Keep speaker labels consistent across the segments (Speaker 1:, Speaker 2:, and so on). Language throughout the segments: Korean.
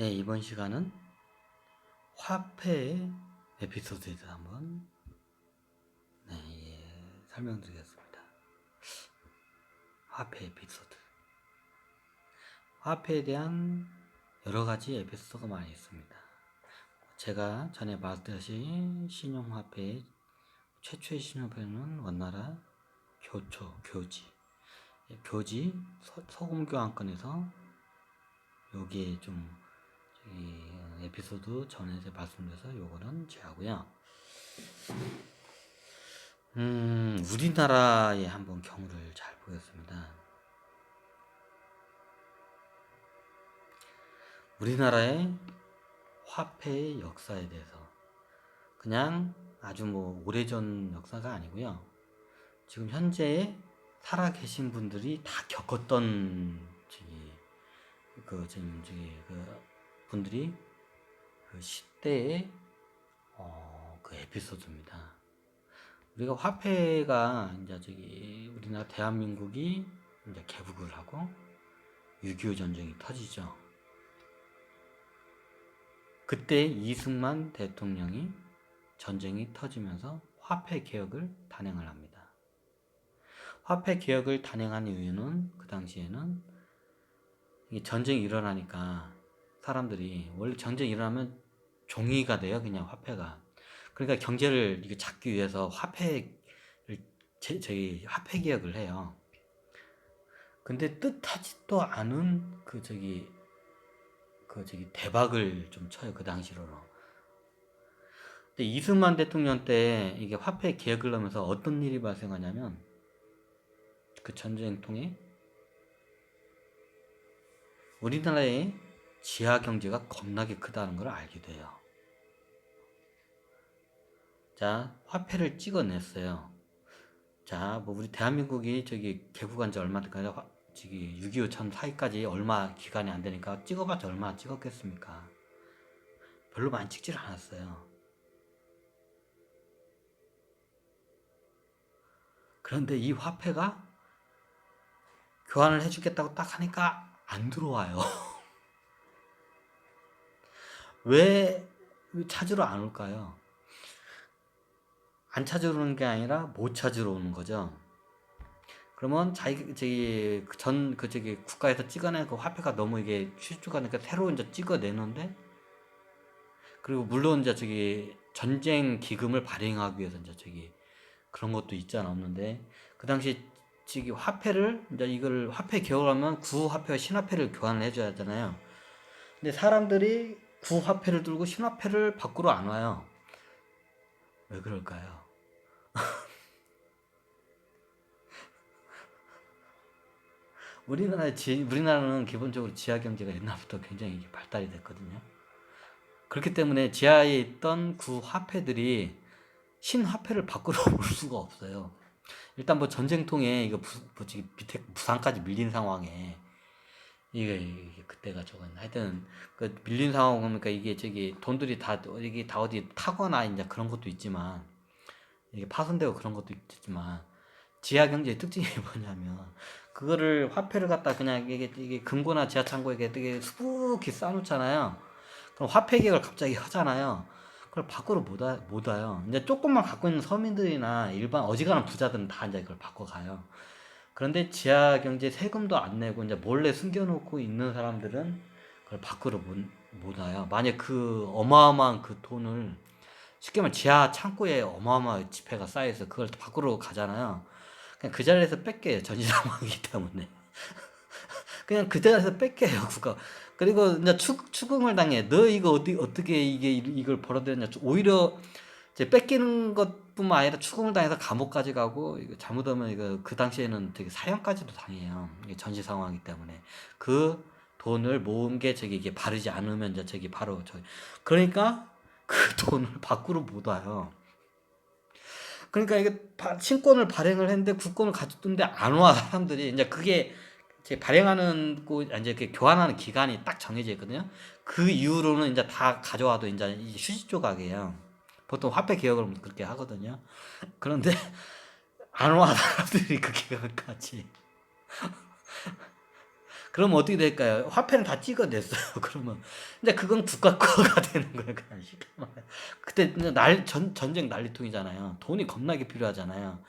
Speaker 1: 네, 이번 시간은 화폐 에피소드에 대해서 한번 네, 예, 설명드리겠습니다. 화폐 에피소드. 화폐에 대한 여러 가지 에피소드가 많이 있습니다. 제가 전에 말했듯이 신용화폐의 최초의 신용화폐는 원나라 교초, 교지. 예, 교지 서, 서금 교환권에서 여기에 좀이 에피소드 전에서 말씀드려서 요거는 제하고요. 음, 우리나라의 한번 경우를 잘 보겠습니다. 우리나라의 화폐의 역사에 대해서 그냥 아주 뭐 오래전 역사가 아니고요. 지금 현재 살아 계신 분들이 다 겪었던 저기 그 지금 저기 그 분들이 그 시대의 어, 그 에피소드입니다. 우리가 화폐가 이제 저기 우리나라 대한민국이 이제 개국을 하고 6.25 전쟁이 터지죠. 그때 이승만 대통령이 전쟁이 터지면서 화폐 개혁을 단행을 합니다. 화폐 개혁을 단행한 이유는 그 당시에는 전쟁이 일어나니까 사람들이 원래 전쟁이 일어나면 종이가 돼요 그냥 화폐가. 그러니까 경제를 이거 잡기 위해서 화폐를 제, 저기 화폐 개혁을 해요. 근데 뜻하지도 않은 그 저기 그 저기 대박을 좀 쳐요 그 당시로는. 근데 이승만 대통령 때 이게 화폐 개혁을 하면서 어떤 일이 발생하냐면 그 전쟁 통해 우리나라의 지하 경제가 겁나게 크다는 걸 알게 돼요. 자, 화폐를 찍어냈어요. 자, 뭐 우리 대한민국이 저기 개국한 지 얼마 됐까지 저기 6.25 전 사이까지 얼마 기간이 안 되니까 찍어봤자 얼마 찍었겠습니까? 별로 많이 찍질 않았어요. 그런데 이 화폐가 교환을 해주겠다고 딱 하니까 안 들어와요. 왜 찾으러 안 올까요? 안 찾으러 오는 게 아니라 못 찾으러 오는 거죠. 그러면 자기 저기 전 그 저기 국가에서 찍어낸 그 화폐가 너무 이게 실주가니까 새로 이제 찍어내는데 그리고 물론 이제 저기 전쟁 기금을 발행하기 위해서 이제 저기 그런 것도 있잖아 없는데 그 당시 저기 화폐를 이제 이걸 화폐 개혁하면 구화폐와 신화폐를 교환을 해줘야 하잖아요. 근데 사람들이 구화폐를 들고 신화폐를 밖으로 안 와요. 왜 그럴까요? 우리나라 지, 우리나라는 기본적으로 지하 경제가 옛날부터 굉장히 발달이 됐거든요. 그렇기 때문에 지하에 있던 구 화폐들이 신화폐를 밖으로 올 수가 없어요. 일단 뭐 전쟁통에 이거 부, 뭐 밑에 부산까지 밀린 상황에 이게, 이게 그때가 저건 하여튼 그 밀린 상황 보니까 이게 저기 돈들이 다 이게 다 어디 타거나 이제 그런 것도 있지만 이게 파손되고 그런 것도 있지만 지하 경제의 특징이 뭐냐면 그거를 화폐를 갖다 그냥 이게 이게 금고나 지하 창고에 되게 수북히 쌓아놓잖아요. 그럼 화폐 개혁을 갑자기 하잖아요. 그걸 밖으로 못, 와, 못 와요. 이제 조금만 갖고 있는 서민들이나 일반 어지간한 부자들은 다 이제 그걸 바꿔 가요. 그런데 지하 경제 세금도 안 내고 이제 몰래 숨겨놓고 있는 사람들은 그걸 밖으로 못, 못 와요. 만약 그 어마어마한 그 돈을 쉽게 말하면 지하 창고에 어마어마한 지폐가 쌓여서 그걸 밖으로 가잖아요. 그냥 그 자리에서 뺏겨요. 전시 상황이기 때문에. 그냥 그 자리에서 뺏겨요. 국가. 그리고 이제 추, 추궁을 당해. 너 이거 어디, 어떻게 이게 이걸 벌어들였냐. 오히려 이제 뺏기는 것 뿐만 아니라 추궁을 당해서 감옥까지 가고 이거 잘못하면 이거 그 당시에는 되게 사형까지도 당해요. 이게 전시 상황이기 때문에 그 돈을 모은 게 저기 이게 바르지 않으면 저기 바로 저 그러니까 그 돈을 밖으로 못 와요. 그러니까 이게 신권을 발행을 했는데 국권을 가졌던데 안 와 사람들이 이제 그게 제 발행하는 곳 이제 그 교환하는 기간이 딱 정해져 있거든요. 그 이후로는 이제 다 가져와도 이제 휴지 조각이에요. 보통 화폐 개혁을 그렇게 하거든요. 그런데 안 와 사람들이 그 개혁까지. 그러면 어떻게 될까요? 화폐는 다 찍어냈어요. 그러면 이제 그건 국가 거가 되는 거예요. 그냥. 그때 날 전, 전쟁 난리통이잖아요. 돈이 겁나게 필요하잖아요.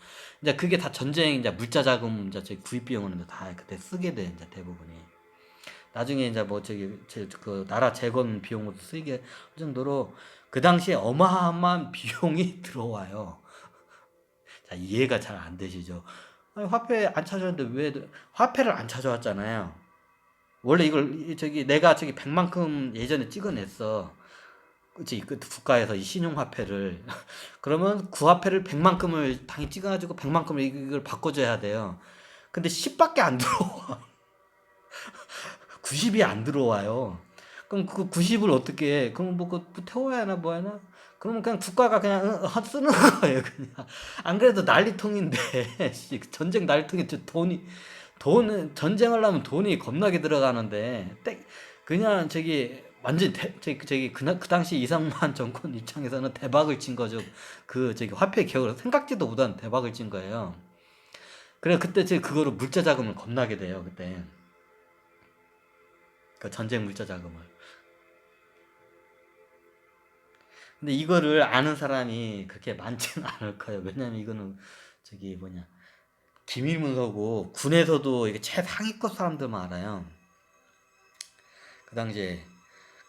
Speaker 1: 이제 그게 다 전쟁 이제 물자 자금 이제 저기 구입 비용은 다 그때 쓰게 돼 이제 대부분이. 나중에 이제 뭐 저기 제, 그 나라 재건 비용으로 쓰이게 할 정도로 그 당시에 어마어마한 비용이 들어와요. 자 이해가 잘 안 되시죠? 아니, 화폐 안 찾아왔는데 왜 화폐를 안 찾아왔잖아요. 원래 이걸 이- 저기 내가 저기 100만큼 예전에 찍어냈어. 그치 그 국가에서 이 신용화폐를 그러면 구화폐를 100만큼을 당연히 찍어가지고 100만큼을 이걸 바꿔줘야 돼요. 근데 10밖에 안 들어와. 90이 안 들어와요. 그럼 그 90을 어떻게 해? 그럼 뭐 그 태워야 하나 뭐 하나? 그러면 그냥 국가가 그냥 어, 어, 쓰는 거예요, 그냥. 안 그래도 난리통인데 씨, 전쟁 난리통에 저 돈이 돈은 전쟁을 하면 돈이 겁나게 들어가는데 땡 그냥 저기 완전 대, 저기 저기 그, 그 당시 이상만 정권 입장에서는 대박을 친 거죠. 그 저기 화폐 개혁을 생각지도 못한 대박을 친 거예요. 그래 그때 제 그거로 물자 자금을 겁나게 돼요, 그때. 그 전쟁 물자 자금을. 근데 이거를 아는 사람이 그렇게 많지는 않을 거예요. 왜냐면 이거는 저기 뭐냐 기밀 문서고 군에서도 이게 최상위급 사람들만 알아요. 그 당시에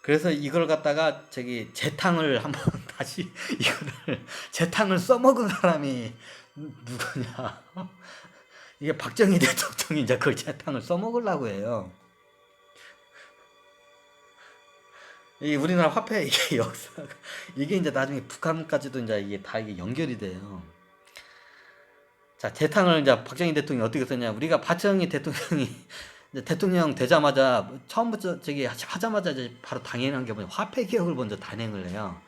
Speaker 1: 그래서 이걸 갖다가 저기 재탕을 한번 다시 이거를 재탕을 써먹은 사람이 누구냐? 이게 박정희 대통령이 이제 그걸 재탕을 써먹으려고 해요. 이 우리나라 화폐 이게 역사가 이게 이제 나중에 북한까지도 이제 이게 다 이게 연결이 돼요. 자, 재탕을 이제 박정희 대통령이 어떻게 썼냐? 우리가 박정희 대통령이 대통령 되자마자 처음부터 저기 하자마자 이제 바로 당연한 게 뭐냐? 화폐 개혁을 먼저 단행을 해요.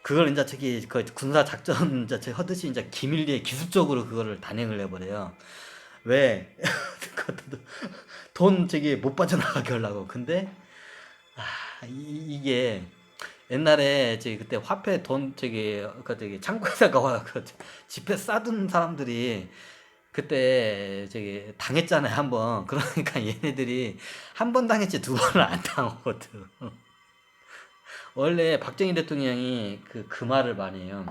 Speaker 1: 그걸 이제 저기 그 군사 작전 이제 하듯이 이제 기밀리에 기술적으로 그거를 단행을 해버려요. 왜? 돈 저기 못 빠져나가게 하려고. 근데 아, 이, 이게 옛날에 저기 그때 화폐 돈 저기 그 저기 창고에다가 와그 지폐 싸둔 사람들이 그때 저기 당했잖아요 한번. 그러니까 얘네들이 한 번 당했지 두 번을 안 당하거든. 원래 박정희 대통령이 그 그 말을 많이 해요.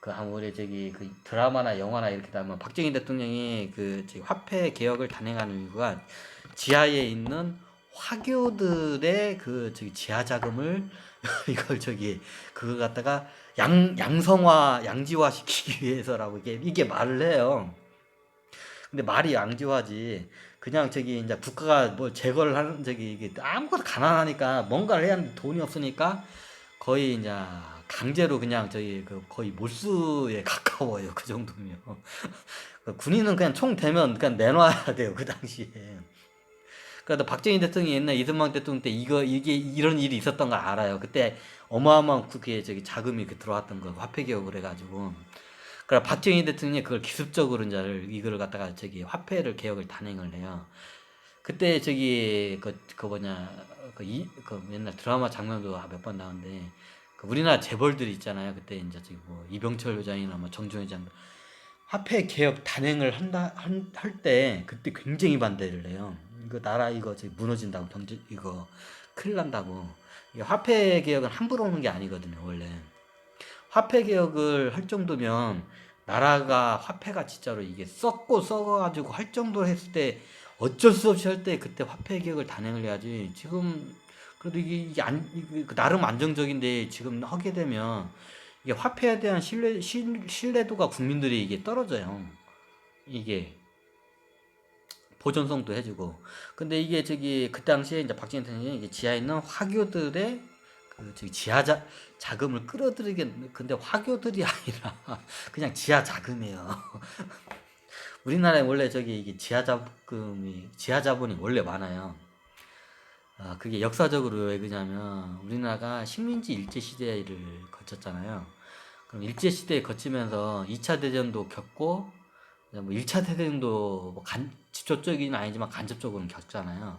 Speaker 1: 그 아무리 저기 그 드라마나 영화나 이렇게 나면 박정희 대통령이 그 화폐 개혁을 단행하는 이유가 지하에 있는 화교들의 그 저기 지하 자금을 이걸 저기 그거 갖다가 양 양성화 양지화 시키기 위해서라고 이게 이게 말을 해요. 근데 말이 양지화지 그냥 저기 이제 국가가 뭐 제거를 하는 저기 이게 아무것도 가난하니까 뭔가를 해야 하는데 돈이 없으니까 거의 이제 강제로 그냥 저기 그 거의 몰수에 가까워요 그 정도면 그 군인은 그냥 총 대면 그냥 내놔야 돼요 그 당시에. 그러니까 박정희 대통령이 옛날 이승만 대통령 때 이거 이게 이런 일이 있었던 걸 알아요. 그때 어마어마한 그게 저기 자금이 그 들어왔던 거 화폐 개혁을 해가지고. 그래 박정희 대통령이 그걸 기습적으로 이제 이걸 갖다가 저기 화폐를 개혁을 단행을 해요. 그때 저기 그, 그 뭐냐 그, 이, 그 옛날 드라마 장면도 몇 번 나오는데 그 우리나라 재벌들이 있잖아요. 그때 이제 저기 뭐 이병철 회장이나 뭐 정종 회장 화폐 개혁 단행을 한다 할 때 그때 굉장히 반대를 해요. 이거 나라 이거 저기 무너진다고 경제 이거 큰일 난다고. 이게 화폐 개혁은 함부로 오는 게 아니거든요, 원래. 화폐 개혁을 할 정도면 나라가 화폐가 진짜로 이게 썩고 썩어가지고 할 정도 했을 때 어쩔 수 없이 할 때 그때 화폐 개혁을 단행을 해야지. 지금 그래도 이게, 이게 안, 이게 그 나름 안정적인데 지금 하게 되면 이게 화폐에 대한 신뢰, 신, 신뢰도가 국민들이 이게 떨어져요. 이게 보존성도 해주고. 근데 이게 저기 그 당시에 이제 박정희 대통령이 지하에 있는 화교들의 그 저기 지하 자, 자금을 끌어들이게 근데 화교들이 아니라 그냥 지하 자금이에요. 우리나라에 원래 저기 이게 지하 자금이 지하 자본이 원래 많아요. 아, 그게 역사적으로 왜 그러냐면 우리나라가 식민지 일제 시대를 거쳤잖아요. 그럼 일제 시대에 거치면서 2차 대전도 겪고 뭐 1차 대전도 뭐 간, 직접적인 아니지만 간접적으로는 겪잖아요.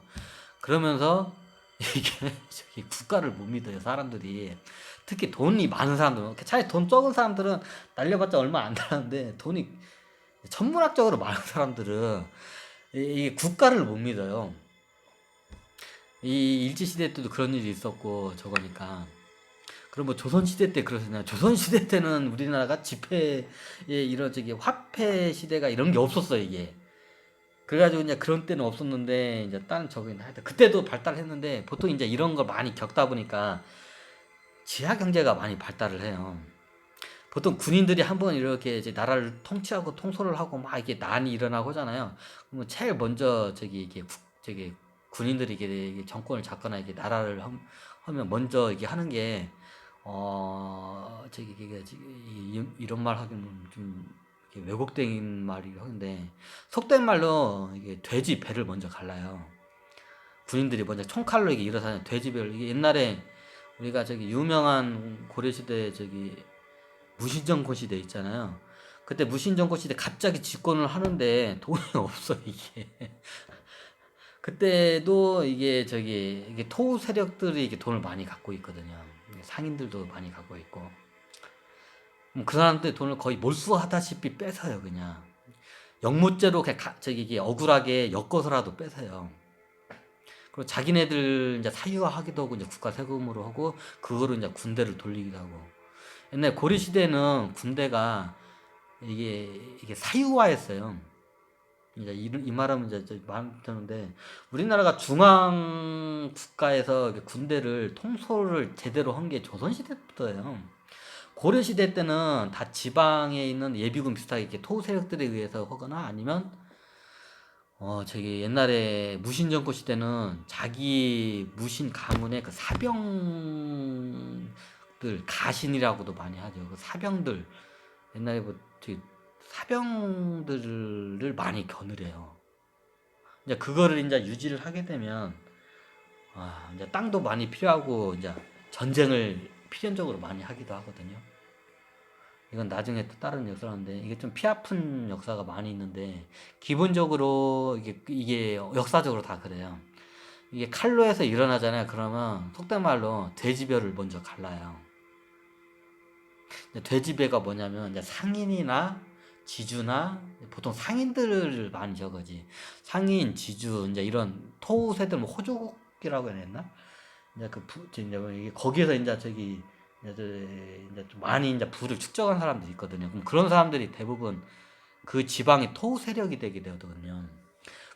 Speaker 1: 그러면서 이게 저기 국가를 못 믿어요, 사람들이. 특히 돈이 많은 사람들은 차라리 돈 적은 사람들은 날려봤자 얼마 안 되는데 돈이 천문학적으로 많은 사람들은 이- 국가를 못 믿어요. 이 일제 시대 때도 그런 일이 있었고 저거니까. 그럼 뭐 조선 시대 때 그러셨나요? 조선 시대 때는 우리나라가 지폐에 이런 저기 화폐 시대가 이런 게 없었어 이게. 그래가지고 이제 그런 때는 없었는데 이제 다른 저기 하여튼 그때도 발달했는데 보통 이제 이런 걸 많이 겪다 보니까 지하 경제가 많이 발달을 해요. 보통 군인들이 한번 이렇게 이제 나라를 통치하고 통솔을 하고 막 이게 난이 일어나고 하잖아요. 그러면 제일 먼저 저기 이게 국- 저기 군인들이 이게 정권을 잡거나 이게 나라를 함- 하면 먼저 이게 하는 게 어, 저기 이게 이런 말 하기는 좀 왜곡된 말이긴 한데 속된 말로 이게 돼지 배를 먼저 갈라요. 군인들이 먼저 총칼로 이게 일어서는 돼지 배를 이게 옛날에 우리가 저기 유명한 고려 시대 저기 무신정권 시대 있잖아요. 그때 무신정권 시대 갑자기 집권을 하는데 돈이 없어 이게. 그때도 이게 저기 이게 토 세력들이 이게 돈을 많이 갖고 있거든요. 상인들도 많이 갖고 있고. 음, 그 사람들 돈을 거의 몰수하다시피 뺏어요 그냥. 영무죄로 그냥 가- 저기 억울하게 엮어서라도 뺏어요. 그리고 자기네들 이제 사유화하기도 하고 이제 국가 세금으로 하고 그거로 이제 군대를 돌리기도 하고. 옛날 고려 시대는 군대가 이게 이게 사유화했어요. 이제 이, 이 말하면 이제 저 많던데 우리나라가 중앙 국가에서 군대를 통솔을 제대로 한 게 조선 시대부터예요. 고려 시대 때는 다 지방에 있는 예비군 비슷하게 이렇게 토 세력들에 의해서 하거나 아니면 어 저기 옛날에 무신 정권 시대는 자기 무신 가문의 그 사병들 가신이라고도 많이 하죠. 그 사병들 옛날에 뭐 저기 사병들을 많이 겨누래요. 이제 그거를 이제 유지를 하게 되면 아 이제 땅도 많이 필요하고 이제 전쟁을 필연적으로 많이 하기도 하거든요. 이건 나중에 또 다른 역사인데 이게 좀 피 아픈 역사가 많이 있는데 기본적으로 이게 이게 역사적으로 다 그래요. 이게 칼로 해서 일어나잖아요. 그러면 속된 말로 돼지벼를 먼저 갈라요. 돼지배가 뭐냐면 상인이나 지주나 보통 상인들을 많이 적어지 상인 지주 이제 이런 토세들 뭐 호족이라고 해야 되나 이제 그 부, 이제 뭐 거기에서 이제 저기 이제, 저, 이제 좀 많이 이제 부를 축적한 사람들이 있거든요. 그럼 그런 사람들이 대부분 그 지방의 토 세력이 되게 되거든요.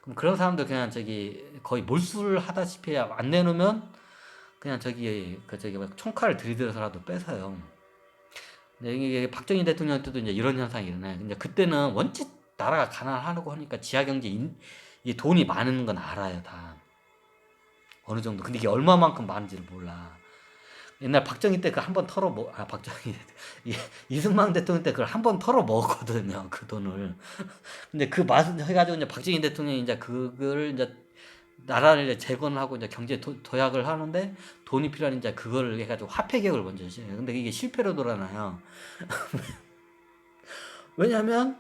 Speaker 1: 그럼 그런 사람들 그냥 저기 거의 몰수를 하다시피 안 내놓으면 그냥 저기 그 저기 막 총칼을 들이대서라도 뺏어요. 근데 이게 박정희 대통령 때도 이제 이런 현상이 일어나요. 근데 그때는 원체 나라가 가난하고 하니까 지하 경제 인, 이 돈이 많은 건 알아요 다 어느 정도. 근데 이게 얼마만큼 많은지를 몰라. 옛날 박정희 때 그 한 번 털어 먹, 아 박정희 이- 이승만 대통령 때 그걸 한 번 털어 먹었거든요 그 돈을. 근데 그 맛을 해가지고 이제 박정희 대통령이 이제 그걸 이제 나라를 이제 재건을 하고 이제 경제 도, 도약을 하는데 돈이 필요한 이제 그걸 해가지고 화폐 개혁을 먼저 시작해요. 근데 이게 실패로 돌아나요. 왜냐면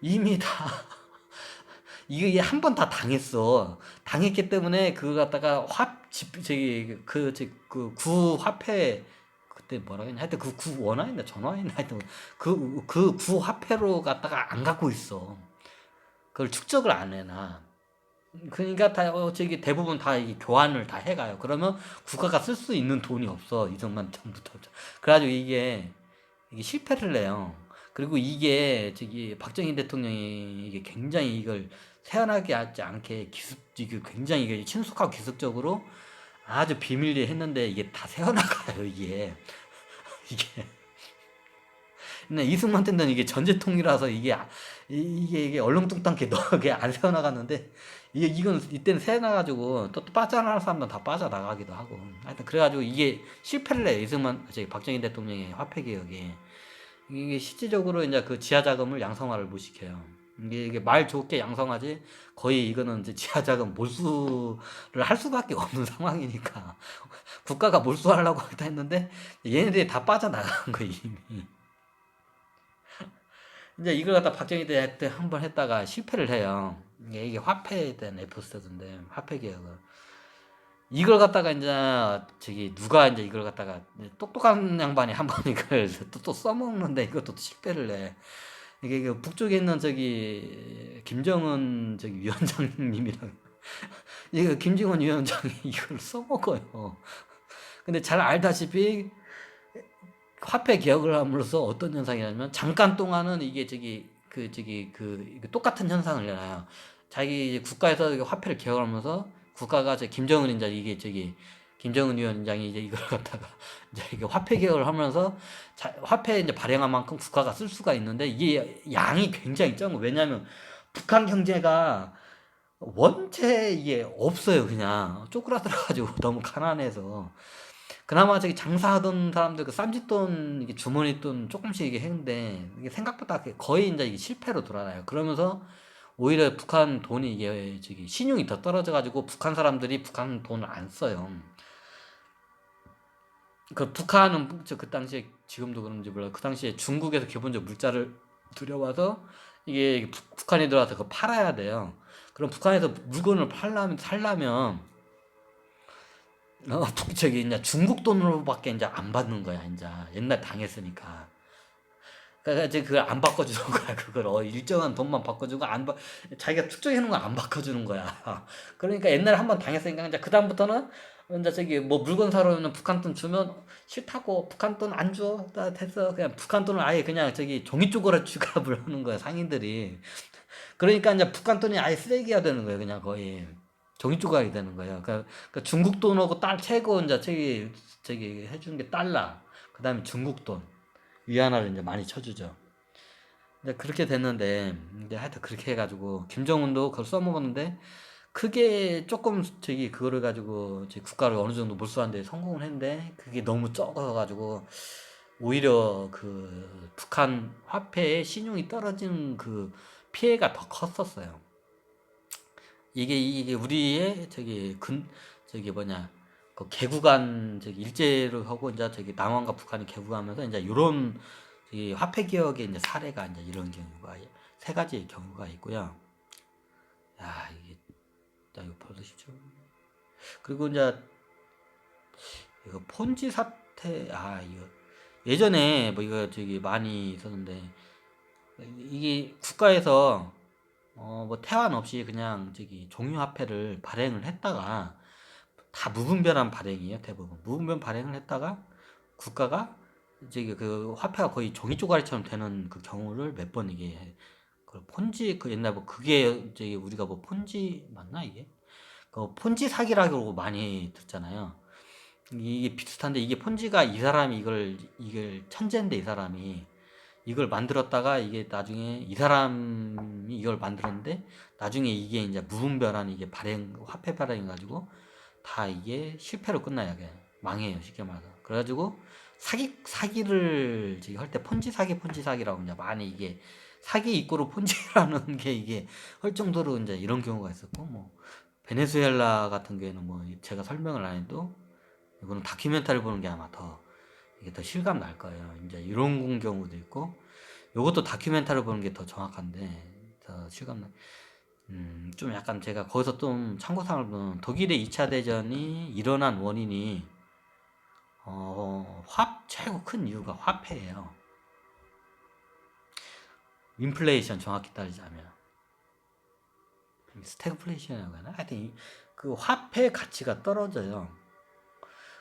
Speaker 1: 이미 다 이게 한 번 다 당했어. 당했기 때문에 그거 갖다가 화 집 저기 그그구 화폐 그때 뭐라 했냐 하여튼 그 구 원화인가 전화인가 하여튼 그 그 구 화폐로 갖다가 안 갖고 있어. 그걸 축적을 안 해놔. 그러니까 다 어, 저기 대부분 다 이게 교환을 다 해가요. 그러면 국가가 쓸 수 있는 돈이 없어 이승만 정부터. 그래가지고 이게 이게 실패를 해요. 그리고 이게 저기 박정희 대통령이 이게 굉장히 이걸 세안하게 하지 않게 기습 이게 굉장히 이게 친숙하고 기습적으로 아주 비밀리에 했는데 이게 다 새어나가요 이게 이게 근데 이승만 때는 이게 전제통이라서 이게 아- 이- 이게 이게 얼렁뚱땅게 너게 안 새어나갔는데 이게 이건 이때는 새어나가지고 또, 또 빠져나갈 사람들은 다 빠져나가기도 하고 하여튼 그래가지고 이게 실패를 해요 이승만 저기 박정희 대통령의 화폐 개혁이 이게 실질적으로 이제 그 지하 자금을 양성화를 못 시켜요. 이게, 이게 말 좋게 양성하지 거의 이거는 이제 지하 자금 몰수를 할 수밖에 없는 상황이니까 국가가 몰수하려고 하다 했는데 얘네들이 다 빠져나간 거예요 이미. 이제 이걸 갖다 박정희 때한 번 했다가 실패를 해요. 이게, 이게 화폐에 대한 에피소드인데 화폐 개혁을 이걸 갖다가 이제 저기 누가 이제 이걸 갖다가 똑똑한 양반이 한 번 이걸 또, 또 써먹는데 이것도 또 실패를 해. 이게 그 북쪽에 있는 저기 김정은 저기 위원장님이랑 이거 김정은 위원장이 이걸 써먹어요. 근데 잘 알다시피 화폐 개혁을 함으로써 어떤 현상이냐면 잠깐 동안은 이게 저기 그 저기 그 똑같은 현상을 내놔요. 자기 국가에서 화폐를 개혁하면서 국가가 저 김정은 이제 이게 저기 김정은 위원장이 이제 이걸 갖다가 이제 이게 화폐 개혁을 하면서 자, 화폐 이제 발행한 만큼 국가가 쓸 수가 있는데 이게 양이 굉장히 적은 거 왜냐하면 북한 경제가 원체 이게 없어요 그냥. 쪼그라들어가지고 너무 가난해서. 그나마 저기 장사하던 사람들 그 쌈짓돈 이게 주머니 돈 조금씩 이게 했는데 이게 생각보다 거의 이제 이게 실패로 돌아가요. 그러면서 오히려 북한 돈이 이게 저기 신용이 더 떨어져가지고 북한 사람들이 북한 돈을 안 써요. 그 북한은 저그 당시에 지금도 그런지 몰라요. 그 당시에 중국에서 기본적으로 물자를 들여와서 이게 북- 북한에 들어와서 그거 팔아야 돼요. 그럼 북한에서 물건을 팔려면 살려면 어, 북- 저기 이제 중국 돈으로밖에 이제 안 받는 거야 이제 옛날 당했으니까. 그러니까 이제 그걸 안 바꿔주는 거야 그걸 어, 일정한 돈만 바꿔주고 안 바, 자기가 특정해 놓은 거안 바꿔주는 거야. 그러니까 옛날에 한 번 당했으니까 이제 그 다음부터는 이제 저기 뭐 물건 사러 오면 북한 돈 주면 싫다고 북한 돈 안 줘. 나 됐어. 그냥 북한 돈을 아예 그냥 저기 종이 쪽으로 취급을 하는 거야 상인들이. 그러니까 이제 북한 돈이 아예 쓰레기가 되는 거예요 그냥 거의. 종이 조각이 되는 거예요. 그러니까, 그러니까 중국 돈하고 딸 최고 이제 저기 저기 해주는 게 달러. 그다음에 중국 돈 위안화를 이제 많이 쳐주죠. 이제 그렇게 됐는데 이제 하여튼 그렇게 해가지고 김정은도 그걸 써먹었는데 크게 조금 저기 그거를 가지고 제 국가를 어느 정도 몰수하는데 성공을 했는데 그게 너무 적어가지고 오히려 그 북한 화폐의 신용이 떨어지는 그 피해가 더 컸었어요. 이게 이게 우리의 저기 근 저기 뭐냐 그 개국한 저기 일제를 하고 이제 저기 남한과 북한이 개국하면서 이제 저기 화폐 개혁의 이제 사례가 이제 이런 경우가 세 가지의 경우가 있고요. 야 이게 자 이거 보시죠. 그리고 이제 이거 폰지 사태 아 이거 예전에 뭐 이거 저기 많이 있었는데 이게 국가에서 어 뭐 태완 없이 그냥 저기 종이 화폐를 발행을 했다가 다 무분별한 발행이에요 대부분 무분별 발행을 했다가 국가가 저기 그 화폐가 거의 종이 쪼가리처럼 되는 그 경우를 몇 번 이게 해. 그 폰지 그 옛날 뭐 그게 저기 우리가 뭐 폰지 맞나 이게 그 폰지 사기라고 많이 듣잖아요. 이게 비슷한데 이게 폰지가 이 사람이 이걸 이걸 천재인데 이 사람이 이걸 만들었다가 이게 나중에 이 사람이 이걸 만들었는데 나중에 이게 이제 무분별한 이게 발행 화폐 발행해 가지고 다 이게 실패로 끝나요. 그냥 망해요 쉽게 말해서. 그래가지고 사기 사기를 저기 할때 폰지 사기 폰지 사기라고 이제 많이 이게 사기 이꼬르 폰지라는 게 이게 할 정도로 이제 이런 경우가 있었고 뭐 베네수엘라 같은 경우에는 뭐 제가 설명을 안 해도 이거는 다큐멘터리 보는 게 아마 더 이게 더 실감 날 거예요. 이제 이런 경우도 있고 요것도 다큐멘터리 보는 게 더 정확한데 더 실감 나. 음, 좀 약간 제가 거기서 좀 참고사항을 보면 독일의 2차 대전이 일어난 원인이 어, 화 최고 큰 이유가 화폐예요. 인플레이션 정확히 따지자면 스태그플레이션이라고 하나? 하여튼 이- 그 화폐 가치가 떨어져요.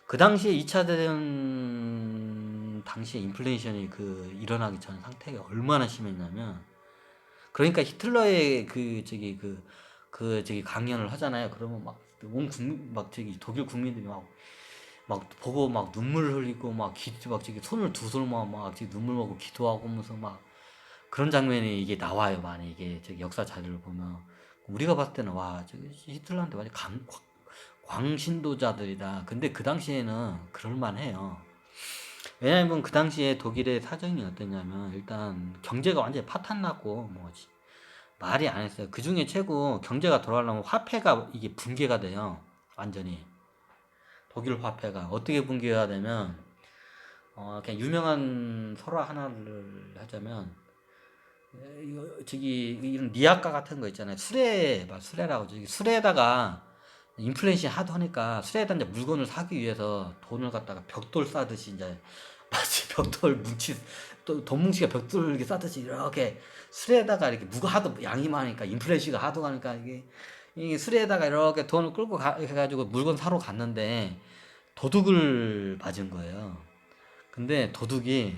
Speaker 1: 그 당시에 2차 대전 당시에 인플레이션이 그 일어나기 전 상태가 얼마나 심했냐면 그러니까 히틀러의 그 저기 그그 저기 강연을 하잖아요. 그러면 막온 국민 막 저기 독일 국민들이 막 막 보고 막 눈물 흘리고 막 기, 막 저기 손을 두 손만 막 저기 눈물 먹고 기도하고 하면서 막 그런 장면이 이게 나와요. 많이 이게 저기 역사 자료를 보면 우리가 봤을 때는 와 저기 히틀러한테 완전 강, 광- 광신도자들이다. 근데 그 당시에는 그럴만해요. 왜냐면 그 당시에 독일의 사정이 어땠냐면 일단 경제가 완전히 파탄 났고 뭐 지- 말이 안 했어요. 그 중에 최고 경제가 돌아가려면 화폐가 이게 붕괴가 돼요. 완전히 독일 화폐가 어떻게 붕괴가 되면 어 그냥 유명한 설화 하나를 하자면 저기 이런 니아까 같은 거 있잖아요. 수레 막 수레라고 저기 수레에다가 인플레이션 하도 하니까 수레에다 이제 물건을 사기 위해서 돈을 갖다가 벽돌 싸듯이 이제 마치 벽돌 뭉치 또 돈뭉치가 벽돌 이렇게 싸듯이 이렇게 술에다가 이렇게 무가 하도 양이 많으니까 인플레이시가 하도 가니까 이게 이 술에다가 이렇게 돈을 끌고 가, 해가지고 물건 사러 갔는데 도둑을 맞은 거예요. 근데 도둑이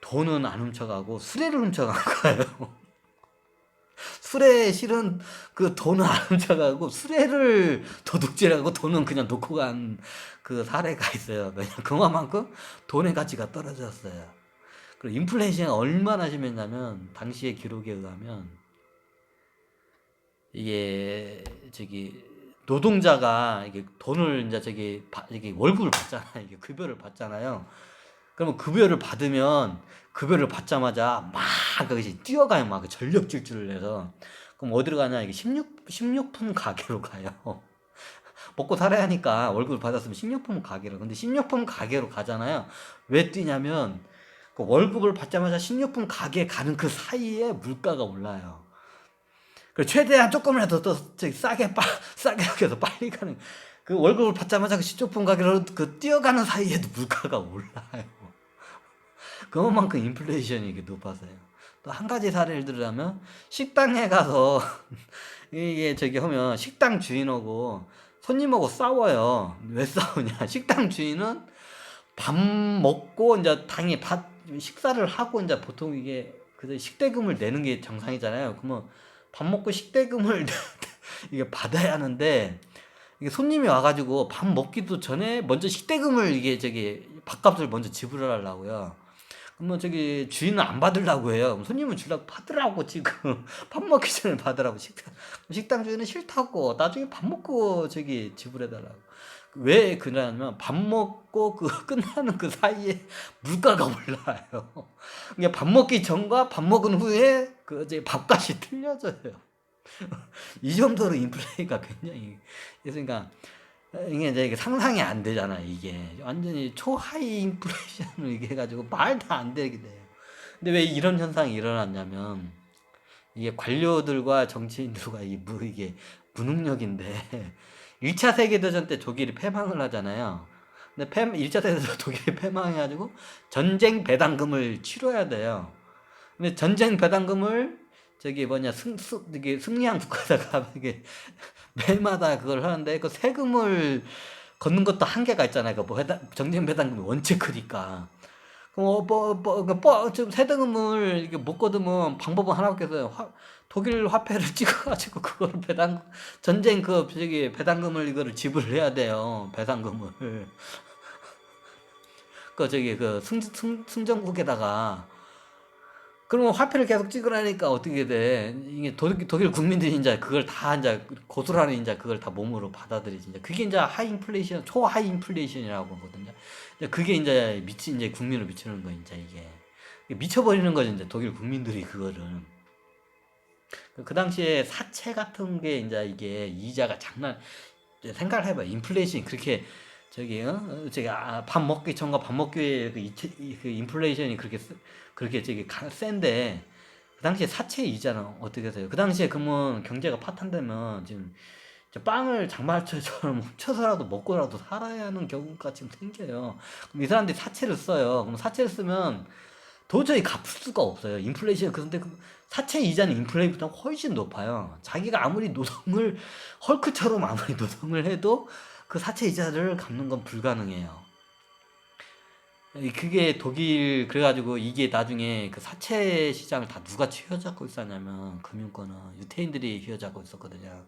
Speaker 1: 돈은 안 훔쳐가고 수레를 훔쳐간 거예요. 수레 실은 그 돈은 안 훔쳐가고 수레를 도둑질하고 돈은 그냥 놓고 간 그 사례가 있어요. 왜냐 그만큼 돈의 가치가 떨어졌어요. 그리고 인플레이션이 얼마나 심했냐면 당시의 기록에 의하면 이게 저기 노동자가 이게 돈을 이제 저기 바- 이게 월급을 받잖아요. 이게 급여를 받잖아요. 그러면 급여를 받으면 급여를 받자마자 막 거기서 뛰어가요. 막그 전력 질주를 해서 그럼 어디로 가냐? 이게 식육 식료품 가게로 가요. 먹고 살아야 하니까 월급을 받았으면 식료품 가게로. 근데 식료품 가게로 가잖아요. 왜 뛰냐면 그 월급을 받자마자 식료품 가게 가는 그 사이에 물가가 올라요. 그 최대한 조금이라도 더 싸게 빠 싸게 여기서 빨리 가는 그 월급을 받자마자 그 식료품 가게로 그 뛰어가는 사이에도 물가가 올라요. 그만큼 인플레이션이 이게 높아서요. 또 한 가지 사례를 들자면 식당에 가서 이게 저기 하면 식당 주인하고 손님하고 싸워요. 왜 싸우냐? 식당 주인은 밥 먹고 이제 당연히 밥 식사를 하고 이제 보통 이게 그 식대금을 내는 게 정상이잖아요. 그러면 밥 먹고 식대금을 이게 받아야 하는데 이게 손님이 와가지고 밥 먹기도 전에 먼저 식대금을 이게 저기 밥값을 먼저 지불을 하려고요. 그러면 저기 주인은 안 받으려고 해요. 손님은 주려고 받으라고 지금 밥 먹기 전에 받으라고 식당 식당 주인은 싫다고 나중에 밥 먹고 저기 지불해달라고. 왜 그러냐면 밥 먹고 그 끝나는 그 사이에 물가가 올라요. 그러니까 밥 먹기 전과 밥 먹은 후에 그 이제 밥값이 틀려져요. 이 정도로 인플레이가 굉장히 그러니까 이게 이제 상상이 안 되잖아 이게 완전히 초하이 인플레이션을 이게 해가지고 말도 안 되게 돼요. 근데 왜 이런 현상이 일어났냐면 이게 관료들과 정치인들과 이 무, 이게 무능력인데 1차 세계대전 때 독일이 패망을 하잖아요. 근데 패, 1차 세계대전 독일이 패망해가지고 전쟁 배당금을 치러야 돼요. 근데 전쟁 배당금을 저기 뭐냐 승, 승 이게 승리한 국가다가 이게 매마다 그걸 하는데 그 세금을 걷는 것도 한계가 있잖아요. 그뭐 해당 정쟁 배당금이 원체 크니까. 그럼 뭐뭐뭐좀 세금을 이게 못 거두면 방법은 하나밖에 없어요. 화, 독일 화폐를 찍어가지고 그걸 배당 전쟁 그 저기 배당금을 이거를 지불을 해야 돼요. 배당금을. 그 저기 그 승, 승, 승전국에다가 그러면 화폐를 계속 찍으라니까 어떻게 돼? 이게 독일, 독일 국민들이 이제 그걸 다 이제 고스란히 이제 그걸 다 몸으로 받아들이지. 이제 그게 이제 하이 인플레이션, 초하이 인플레이션이라고 하거든요. 이제 그게 이제 미치 이제 국민을 미치는 거 이제 이게 미쳐버리는 거죠. 이제 독일 국민들이 그거를. 그 당시에 사채 같은 게 이제 이게 이자가 장난 생각을 해봐. 인플레이션이 그렇게 저기 어 저기 아, 밥 먹기 전과 밥 먹기 후에 그, 이- 그 인플레이션이 그렇게 쓰- 그렇게 저기 가- 센데 그 당시에 사채 이자는 어떻게 돼요? 그 당시에 그러면 경제가 파탄되면 지금 저 빵을 장발처럼 훔쳐서라도 먹고라도 살아야 하는 경우가 지금 생겨요. 그럼 이 사람들이 사채를 써요. 그럼 사채를 쓰면 도저히 갚을 수가 없어요. 인플레이션 그런데 그 사채 이자는 인플레이보다 훨씬 높아요. 자기가 아무리 노동을 헐크처럼 아무리 노동을 해도 그 사채 이자를 갚는 건 불가능해요. 이- 그게 독일 그래가지고 이게 나중에 그 사채 시장을 다 누가 휘어잡고 있었냐면 금융권은 유태인들이 휘어잡고 있었거든요.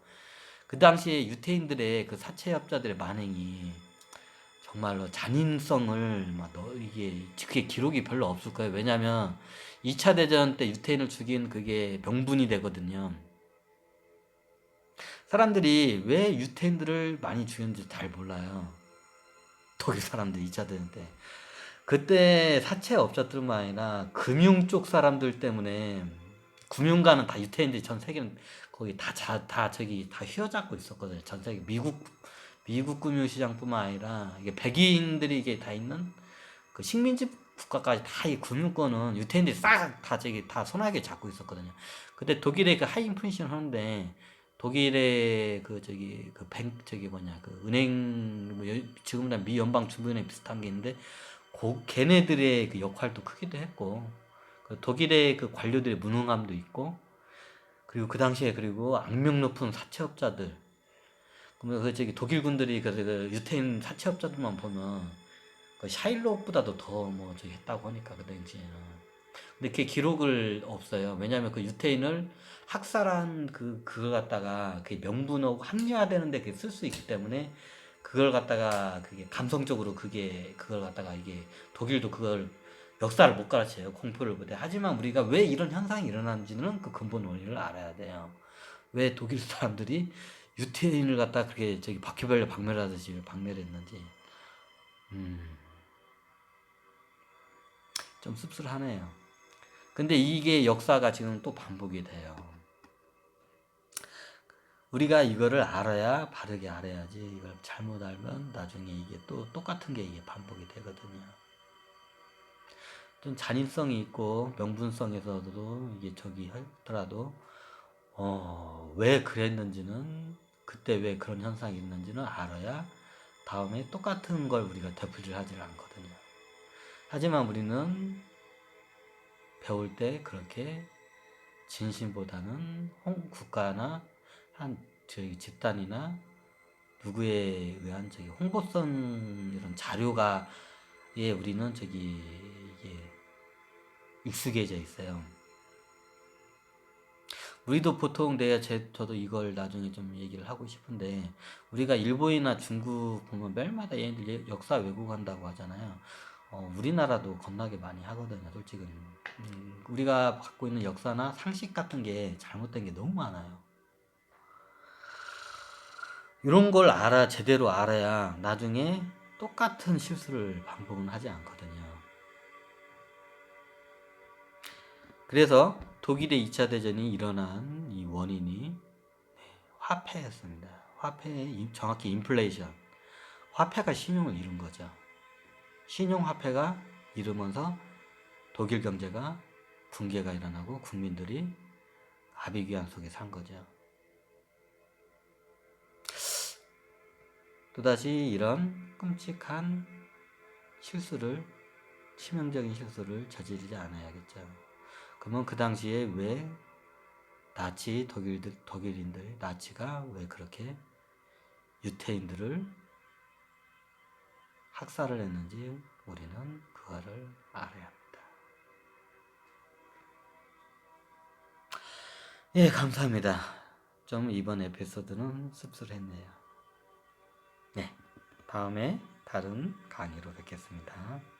Speaker 1: 그 당시에 유태인들의 그 사채업자들의 만행이 정말로 잔인성을 막 너, 이게 그게 기록이 별로 없을 거예요. 왜냐면 2차 대전 때 유태인을 죽인 그게 명분이 되거든요. 사람들이 왜 유태인들을 많이 죽였는지 잘 몰라요. 독일 사람들 2차 대전 때. 그때 사채 업자들만 아니라 금융 쪽 사람들 때문에 금융가는 다 유태인들이 전 세계는 거기 다, 자, 다 저기 다 휘어잡고 있었거든요. 전 세계 미국 미국 금융 시장뿐만 아니라 이게 백인들이 이게 다 있는 그 식민지 국가까지 다 이 금융권은 유태인들이 싹 다 저기 다 손아귀에 잡고 있었거든요. 근데 독일의 그 하이 인플레이션 하는데 독일의 그 저기 그뱅 저기 뭐냐 그 은행 뭐 여- 지금은 미 연방 준비은행 비슷한 게 있는데 고, 걔네들의 그 역할도 크기도 했고 그 독일의 그 관료들의 무능함도 있고 그리고 그 당시에 그리고 악명 높은 사채업자들. 그 저기 독일 군들이 그, 그 유태인 사채업자들만 보면 그 샤일록보다도 더 뭐 저기 했다고 하니까 그 당시에는. 근데 그게 기록을 없어요. 왜냐하면 그 유태인을 학살한 그 그걸 갖다가 그 명분하고 합리화되는데 그게 쓸수 있기 때문에 그걸 갖다가 그게 감성적으로 그게 그걸 갖다가 이게 독일도 그걸 역사를 못 가르쳐요 공포를 못해 하지만 우리가 왜 이런 현상이 일어나는지는 그 근본 원인을 알아야 돼요. 왜 독일 사람들이 유태인을 갖다 그렇게 저기 바퀴벌레 박멸하듯이 박멸을 했는지. 음. 좀 씁쓸하네요. 근데 이게 역사가 지금 또 반복이 돼요 우리가 이거를 알아야 바르게 알아야지 이걸 잘못 알면 나중에 이게 또 똑같은 게 이게 반복이 되거든요. 좀 잔인성이 있고 명분성에서도 이게 저기 하더라도 어, 왜 그랬는지는 그때 왜 그런 현상이 있는지는 알아야 다음에 똑같은 걸 우리가 되풀이를 하질 않거든요. 하지만 우리는 배울 때 그렇게 진심보다는 홍, 국가나 한 저희 집단이나 누구에 의한 저기 홍보성 이런 자료가 예 우리는 저기 이게 익숙해져 있어요. 우리도 보통 내가 제 저도 이걸 나중에 좀 얘기를 하고 싶은데 우리가 일본이나 중국 보면 매일마다 얘네들 예- 역사 왜곡한다고 하잖아요. 어, 우리나라도 겁나게 많이 하거든요, 솔직히. 음, 우리가 갖고 있는 역사나 상식 같은 게 잘못된 게 너무 많아요. 이런 걸 알아 제대로 알아야 나중에 똑같은 실수를 반복은 하지 않거든요. 그래서 독일의 2차 대전이 일어난 이 원인이 네, 화폐였습니다. 화폐 정확히 인플레이션. 화폐가 신용을 잃은 거죠. 신용 화폐가 잃으면서 독일 경제가 붕괴가 일어나고 국민들이 아비규환 속에 산 거죠. 또다시 이런 끔찍한 실수를 치명적인 실수를 저지르지 않아야겠죠. 그러면 그 당시에 왜 나치 독일들 독일인들 나치가 왜 그렇게 유태인들을 학살을 했는지 우리는 그거를 알아야 합니다. 예, 감사합니다. 좀 이번 에피소드는 씁쓸했네요. 네, 다음에 다른 강의로 뵙겠습니다.